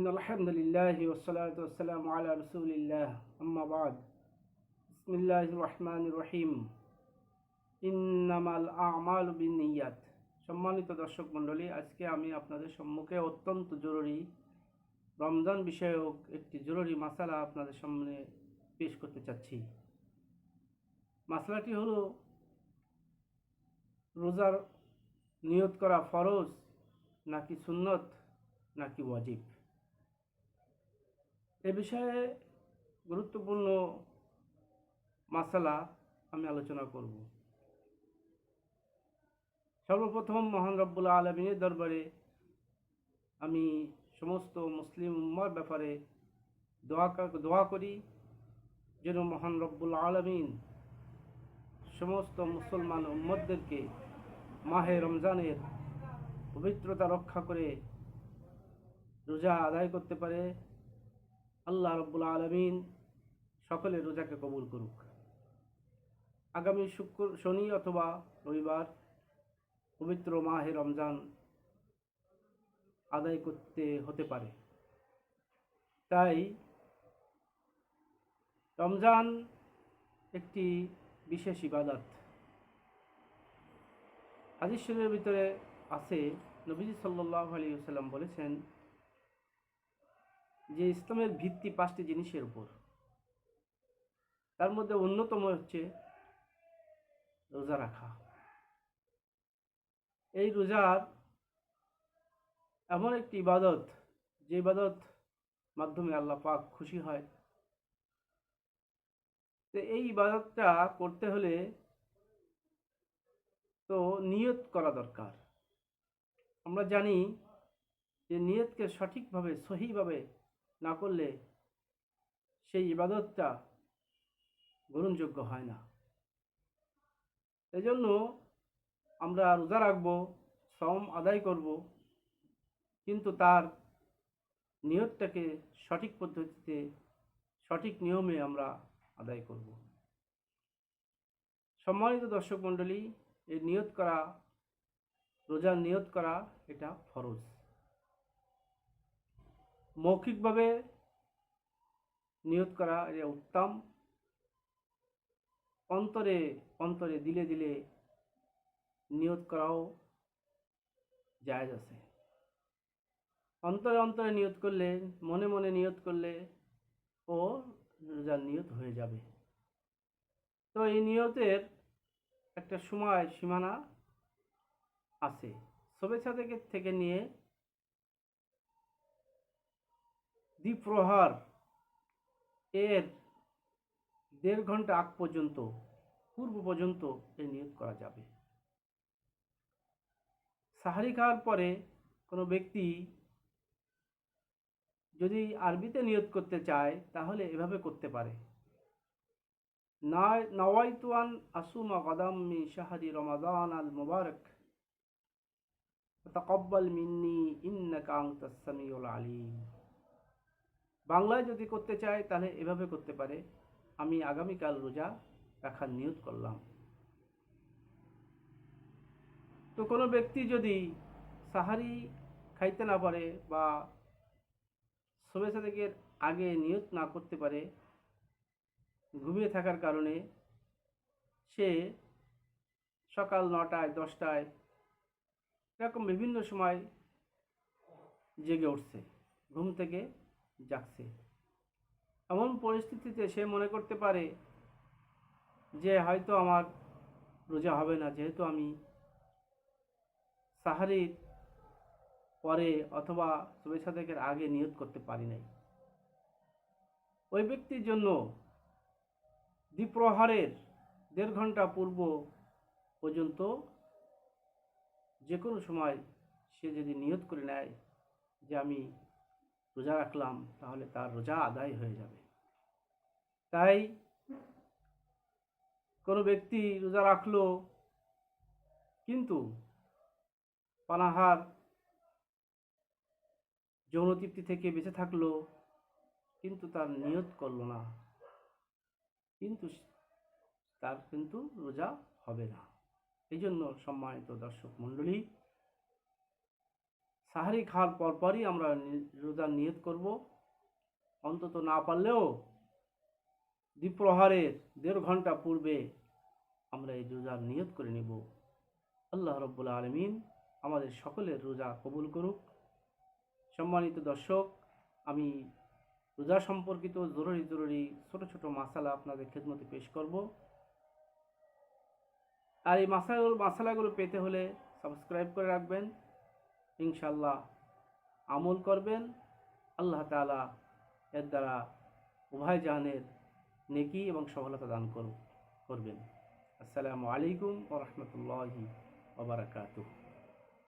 إن الحمد لله والصلاة والسلام على رسول الله أما بعد بسم الله الرحمن الرحيم إنما الأعمال بالنيات সম্মানিত দর্শক মণ্ডলী আজকে আমি আপনাদের সম্মুখে অত্যন্ত জরুরি রমজান বিষয়ক একটি জরুরি মাসালা আপনাদের সামনে পেশ করতে চাচ্ছি মাসালাটি হলো রোজার নিয়ত করা ফরজ নাকি সুন্নত নাকি ওয়াজিব এ বিষয়ে গুরুত্বপূর্ণ মাসালা আমি আলোচনা করব। সর্বপ্রথম মহান রব্বুল আলমিনের দরবারে আমি সমস্ত মুসলিম উম্মার ব্যাপারে দোয়া দোয়া করি যেন মহান রব্বুল আলমিন সমস্ত মুসলমান উম্মতদেরকে মাহে রমজানের পবিত্রতা রক্ষা করে রোজা আদায় করতে পারে আল্লাহ রব্বুল আলমিন সকলে রোজাকে কবুল করুক। আগামী শুক্র, শনি অথবা রবিবার পবিত্র মাহে রমজান আদায় করতে হতে পারে। তাই রমজান একটি বিশেষ ইবাদত। হাদিস শরীফের ভিতরে আছে, নবীজি সাল্লাহ আলী সাল্লাম বলেছেন যে ইসলামের ভিত্তি পাঁচটি জিনিসের উপর। তার মধ্যে অন্যতম হচ্ছে রোজা রাখা। এই রোজার এমন একটি ইবাদত, যে ইবাদত মাধ্যমে আল্লাহ পাক খুশি হয়। তো এই ইবাদতটা করতে হলে তো নিয়ত করা দরকার। আমরা জানি যে নিয়তকে সঠিকভাবে, সহিভাবে না করলে সেই ইবাদতটা গ্রহণযোগ্য হয় না। এজন্য আমরা রোজা রাখব শ্রম আদায় করব, কিন্তু তার নিয়তটাকে সঠিক পদ্ধতিতে, সঠিক নিয়মে আমরা আদায় করব। সম্মানিত দর্শক মণ্ডলী এই নিয়ত করা, রোজার নিয়ত করা এটা ফরজ। মৌখিকভাবে নিয়ত করা এটা উত্তম, অন্তরে অন্তরে দিলে দিলে নিয়ত করাও জায়েজ আছে। অন্তরে অন্তরে নিয়ত করলে, মনে মনে নিয়ত করলে ও রোজার নিয়ত হয়ে যাবে। তো এই নিয়তের একটা সময় সীমানা আছে। শুভেচ্ছা থেকে থেকে নিয়ে দ্বিপ্রহার এর দেড় ঘণ্টা আগ পর্যন্ত, পূর্ব পর্যন্ত এই নিয়োগ করা যাবে। সাহারি খাওয়ার পরে কোনো ব্যক্তি যদি আরবিতে নিয়ত করতে চায়, তাহলে এভাবে করতে পারে। না- নাওয়াইতু আন আসুমা কদাম মি শাহরি রমাদান আল মুবারক। তাকব্বাল মিন্নি ইন্নাকা আনতাস সামিউল আলিম। বাংলায় যদি করতে চায়, তাহলে এভাবে করতে পারে। আমি আগামীকাল রোজা রাখার নিয়ত করলাম। তো কোনো ব্যক্তি যদি সাহারি খাইতে না পারে বা থেকে আগে নিয়ত না করতে পারে, ঘুমিয়ে থাকার কারণে সে সকাল নটায়, দশটায় এরকম বিভিন্ন সময় জেগে উঠছে। ঘুম থেকে জাগছে এমন পরিস্থিতিতে সে মনে করতে পারে যে, হয়তো আমার রোজা হবে না, যেহেতু আমি সাহারির পরে অথবা শুভেচ্ছা আগে নিয়ত করতে পারি নাই। ওই ব্যক্তির জন্য দ্বিপ্রহারের দেড় ঘণ্টা পূর্ব পর্যন্ত যে কোনো সময় সে যদি নিয়ত করে নেয় যে, আমি রোজা রাখলাম, তাহলে তার রোজা আদায় হয়ে যাবে। তাই কোনো ব্যক্তি রোজা রাখল, কিন্তু পানাহার যৌনতৃপ্তি থেকে বেঁচে থাকল, কিন্তু তার নিয়ত করল না। কিন্তু তার কিন্তু রোজা হবে না। এই জন্য সম্মানিত দর্শক মণ্ডলী সাহারি খাওয়ার পরপরই আমরা রোজার নিয়ত করব। অন্তত না পারলেও দ্বিপ্রহারের দেড় ঘণ্টা পূর্বে আমরা এই রোজার নিয়ত করে নেব। আল্লাহ রব্বুল আলমিন আমাদের সকলের রোজা কবুল করুক। সম্মানিত দর্শক, আমি রোজা সম্পর্কিত জরুরি জরুরি ছোট ছোট মাসালা আপনাদের খেদমতে পেশ করব। আর এই মাসালাগুলো মাসালাগুলো পেতে হলে সাবস্ক্রাইব করে রাখবেন। ইনশাল্লাহ আমল করবেন। আল্লাহ তালা এর দ্বারা উভয় জাহানের নেকি এবং সফলতা দান করবেন। আসসালামু আলাইকুম ও রহমতুল্লাহি ওবরাকাতুহ